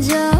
그저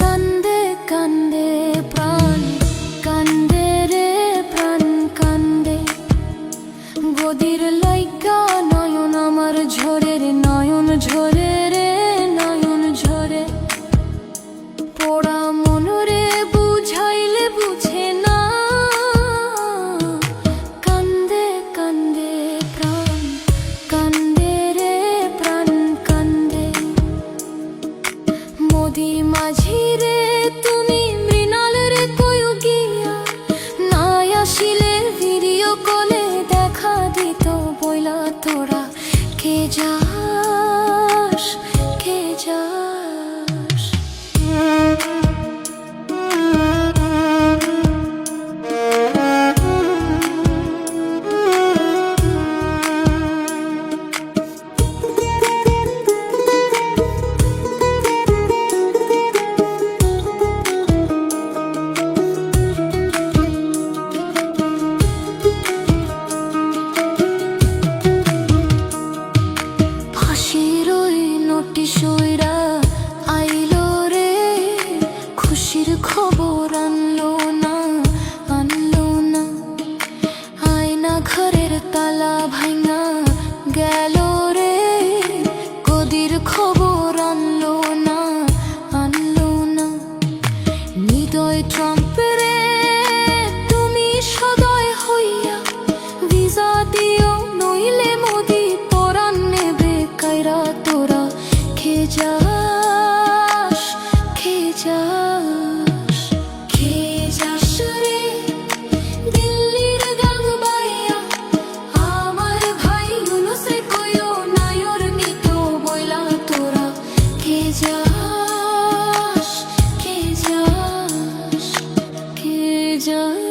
কান্দে কান্দে প্রাণ কান্দে কান্দে। গদির লাইকা নয়ন আমার ঝড়ের নয়ন ঝড় Oran. Oh, যায়